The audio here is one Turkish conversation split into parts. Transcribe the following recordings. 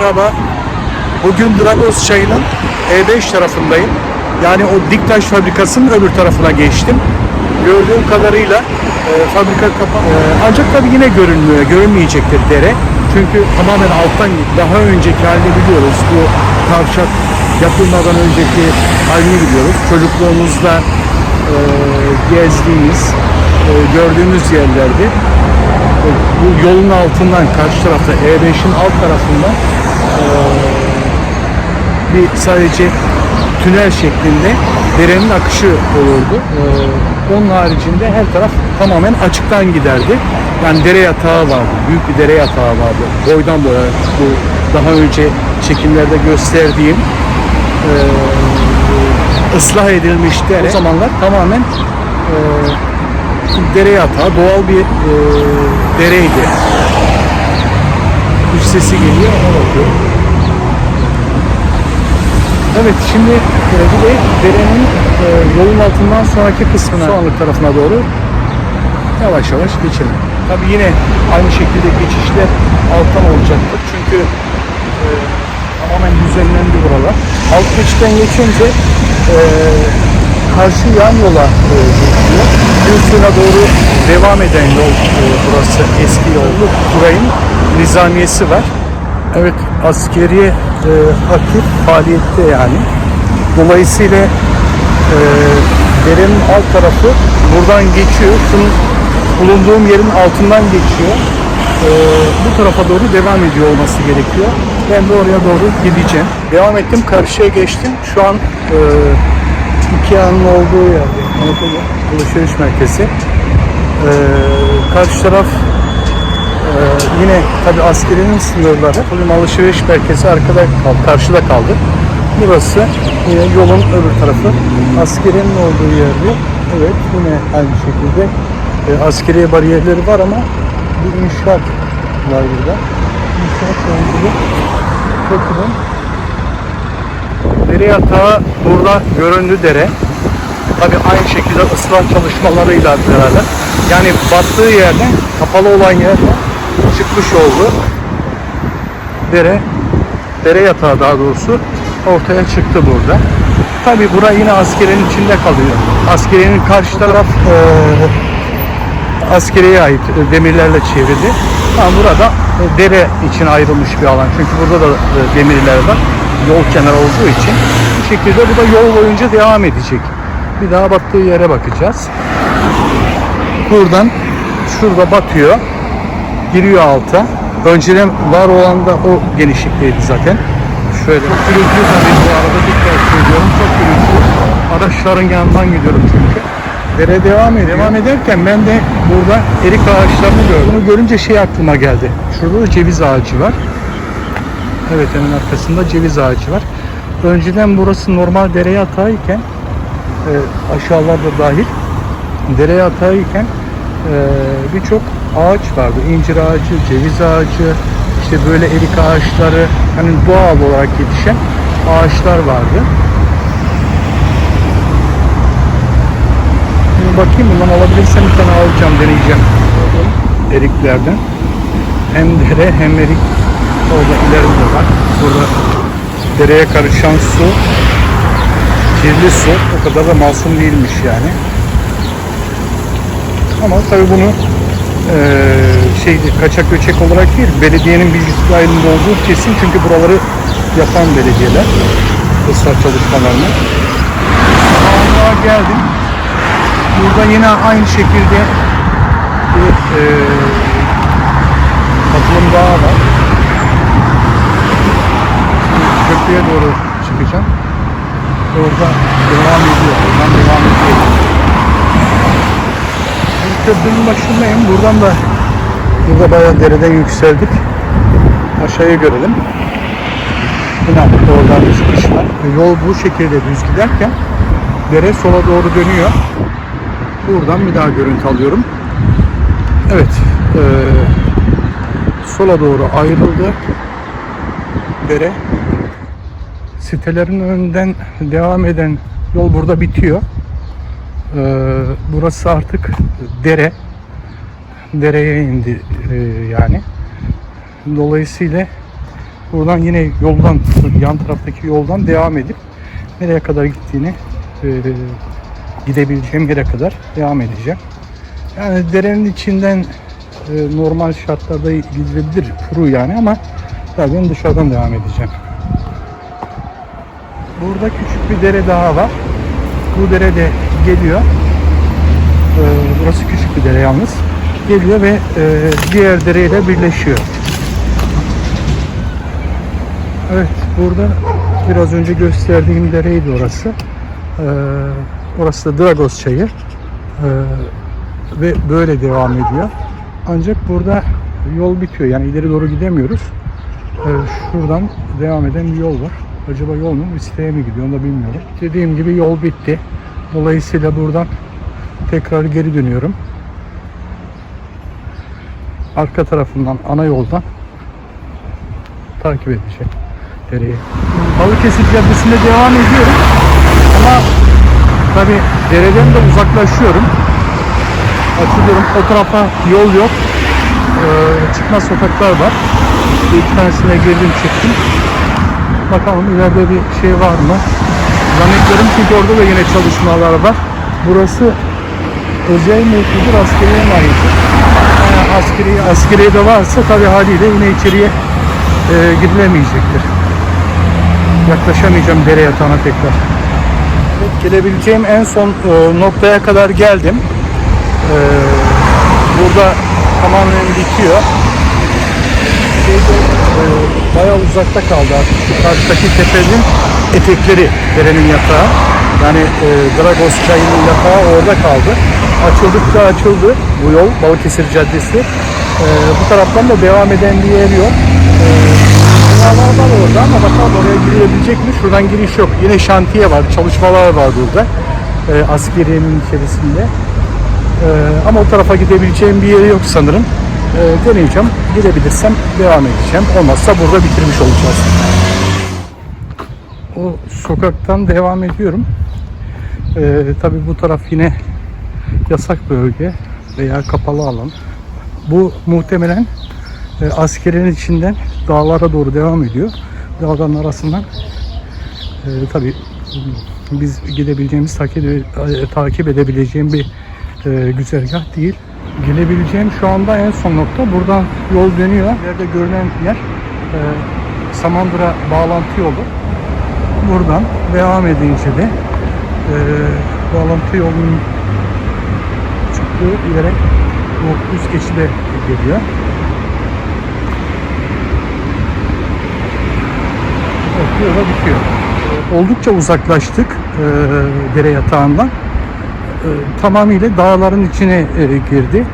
Merhaba. Bugün Dragos çayının E5 tarafındayım. Yani o Diktaş fabrikasının öbür tarafına geçtim. Gördüğüm kadarıyla e, fabrika kapa e, ancak tabii yine görünmüyor, görünmeyecektir dere. Çünkü tamamen alttan daha önceki halini biliyoruz. Bu kavşak yapılmadan önceki halini biliyoruz. Çocukluğumuzda e, gezdiğimiz, e, gördüğümüz yerlerdi bu yolun altından karşı tarafta E5'in alt tarafından bir sadece tünel şeklinde derenin akışı olurdu. Eee, onun haricinde her taraf tamamen açıktan giderdi. Yani dere yatağı vardı. Büyük bir dere yatağı vardı. Boydan boya bu daha önce çekimlerde gösterdiğim eee, ıslah edilmiş dere. O zamanlar tamamen dere yatağı doğal bir dereydi. Kuş sesi geliyor ona bakıyorum. Evet şimdi e, bir de derenin e, yolun altından sonraki kısmına soğanlık tarafına doğru yavaş yavaş geçelim. Tabii yine aynı şekilde geçişler alttan olacaktır. Çünkü e, tamamen düzenlendi buralar. Alt geçitten geçince e, karşı yan yola e. Gülsün'e doğru devam eden yol e, burası eski yollu. Burayın nizamiyesi var. Evet askeriye e, aktif faaliyette yani. Dolayısıyla e, derenin alt tarafı buradan geçiyor. Şunun bulunduğum yerin altından geçiyor. E, bu tarafa doğru devam ediyor olması gerekiyor. Ben de oraya doğru gideceğim. Devam ettim karşıya geçtim. Şu an e, Ikea'nın olduğu yerde. Anadolu Alışveriş Merkezi. Ee, karşı taraf e, yine tabi askerinin sınırları. Bölüm Alışveriş Merkezi arkada kaldı, karşıda kaldı. Burası yine yolun öbür tarafı. Askerinin olduğu yerde. Evet yine aynı şekilde e, askeriye bariyerleri var ama bir inşaat var burada. İnşaat ilgili bakın Dere yatağı burada göründü dere. Tabii aynı şekilde ıslah çalışmalarıyla beraber yani battığı yerden kapalı olan yerden çıkmış oldu. Dere dere yatağı daha doğrusu ortaya çıktı burada. Tabii bura yine askerin içinde kalıyor. Askerinin karşı taraf eee askeriye ait e, demirlerle çevrili. Ama burada e, dere için ayrılmış bir alan. Çünkü burada da e, demirler var. Yol kenarı olduğu için. Bu şekilde bu da yol boyunca devam edecek. Bir daha battığı yere bakacağız. Buradan şurada batıyor. Giriyor alta. Önceden var olan da o genişlikteydi zaten. Şöyle. Çok gürültülü tabii bu arada dikkat ediyorum. Çok gürültülü. Araçların yanından gidiyorum çünkü. Dere devam ediyor. Devam ederken ben de burada erik ağaçlarını gördüm. Bunu görünce şey aklıma geldi. Şurada da ceviz ağacı var. Evet hemen arkasında ceviz ağacı var. Önceden burası normal dere yatağı e, aşağılarda dahil dere yatağı iken e, birçok ağaç vardı. İncir ağacı, ceviz ağacı, işte böyle erik ağaçları hani doğal olarak yetişen ağaçlar vardı. Şimdi bakayım bundan alabilirsem bir tane alacağım deneyeceğim. Eriklerden. Hem dere hem erik orada ileride var. Burada dereye karışan su kirli su. O kadar da masum değilmiş yani. Ama tabii bunu eee şey kaçak göçek olarak değil, belediyenin bilgisi dahilinde olduğu kesin çünkü buraları yapan belediyeler ıslah çalışmalarını. Allah'a geldim. Burada yine aynı şekilde bir e, kaplumbağa var. Şimdi köprüye doğru çıkacağım. Orada devam ediyor. Oradan devam ediyor. Şimdi köprünün başındayım. Buradan da burada bayağı dereden yükseldik. Aşağıya görelim. Yine oradan çıkış var. Yol bu şekilde düz giderken dere sola doğru dönüyor. Buradan bir daha görüntü alıyorum. Evet. eee, sola doğru ayrıldı. Dere. Sitelerin önünden devam eden yol burada bitiyor. Eee, burası artık dere. Dereye indi eee, yani. Dolayısıyla buradan yine yoldan yan taraftaki yoldan devam edip nereye kadar gittiğini e, gidebileceğim yere kadar devam edeceğim. Yani derenin içinden e, normal şartlarda gidilebilir kuru yani ama tabii ben dışarıdan devam edeceğim. Burada küçük bir dere daha var. Bu dere de geliyor. Ee, burası küçük bir dere yalnız. Geliyor ve e, diğer dereyle birleşiyor. Evet, burada biraz önce gösterdiğim dereydi orası. Ee, orası da Dragos çayı. Ee, ve böyle devam ediyor. Ancak burada yol bitiyor. Yani ileri doğru gidemiyoruz. Şuradan devam eden bir yol var. Acaba yol mu İsteğe mi gidiyor onu da bilmiyorum. Dediğim gibi yol bitti. Dolayısıyla buradan tekrar geri dönüyorum. Arka tarafından ana yoldan takip edeceğim dereyi. Balıkesir Caddesi'nde devam ediyorum. Ama tabi dereden de uzaklaşıyorum. Açılıyorum. O tarafa yol yok. Ee, çıkmaz sokaklar var. Bir tanesine girdim çıktım. Bakalım ileride bir şey var mı? Zannediyorum çünkü orada da yine çalışmalar var. Burası özel mevkidir, askeriye ait? Yani askeri, askeriye de varsa tabii haliyle yine içeriye e, girilemeyecektir. Yaklaşamayacağım dere yatağına tekrar. Gelebileceğim en son e, noktaya kadar geldim. E, burada tamamen bitiyor. Şeyde, e, bayağı uzakta kaldı artık. Şu karşıdaki tepenin etekleri derenin yatağı. Yani e, Dragos çayının yatağı orada kaldı. Açıldıkça açıldı bu yol Balıkesir Caddesi. E, bu taraftan da devam eden bir yer yok. E, binalar var orada ama bakalım oraya girilebilecek mi? Şuradan giriş yok. Yine şantiye var, çalışmalar var burada. E, askeriyenin içerisinde. Ee, ama o tarafa gidebileceğim bir yeri yok sanırım. Ee, deneyeceğim. Gidebilirsem devam edeceğim. Olmazsa burada bitirmiş olacağız. O sokaktan devam ediyorum. Ee, tabii bu taraf yine yasak bölge veya kapalı alan. Bu muhtemelen e, askerin içinden dağlara doğru devam ediyor. Dağların arasından e, tabii biz gidebileceğimiz takip, e, takip edebileceğim bir e, güzergah değil. Gelebileceğim şu anda en son nokta. Buradan yol dönüyor. İleride görünen yer e, Samandıra bağlantı yolu. Buradan devam edince de e, bağlantı yolunun çıktığı yere bu üst geçide geliyor. Evet, yola bitiyor. Oldukça uzaklaştık e, dere yatağından. E, tamamıyla dağların içine e, girdi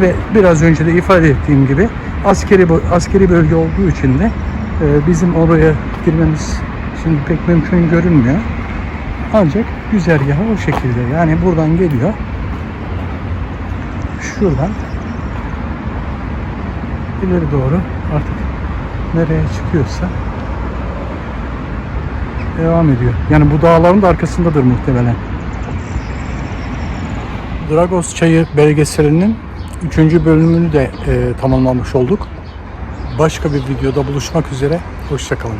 ve biraz önce de ifade ettiğim gibi askeri askeri bölge olduğu için de e, bizim oraya girmemiz şimdi pek mümkün görünmüyor. Ancak güzergahı o şekilde. Yani buradan geliyor. Şuradan ileri doğru artık nereye çıkıyorsa devam ediyor. Yani bu dağların da arkasındadır muhtemelen. Dragos Çayı belgeselinin 3. bölümünü de e, tamamlamış olduk. Başka bir videoda buluşmak üzere. Hoşçakalın.